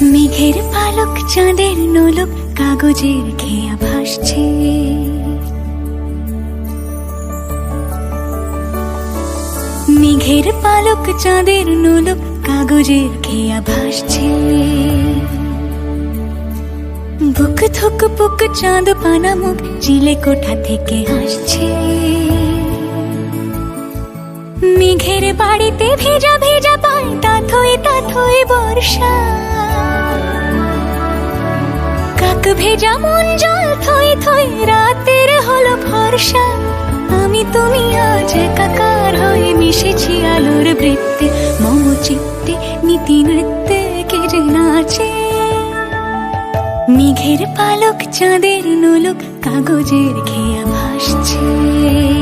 মেঘের পালক, চাঁদের নোলক, কাগজের খেয়া ভাসছে। মেঘের পালক, চাঁদের নোলক, কাগজের খেয়া ভাসছে। বুক থুক পুক চাঁদ পানা মুখ চিলে কোঠা থেকে হাসছে মেঘের বাড়িতে ভেজা ভেজা পায়, তাথই তাথই বর্ষা। কাক ভেজা মন জল থই থই, রাতের হলো ভরসা। আমি তুমি আজ একাকার হয়ে মিশেছি আলোর বৃত্তে মম চিত্তে নীতি নৃত্যে কে যে নাচে। মেঘের পালক, চাঁদের নোলক, কাগজের খেয়া ভাসছে।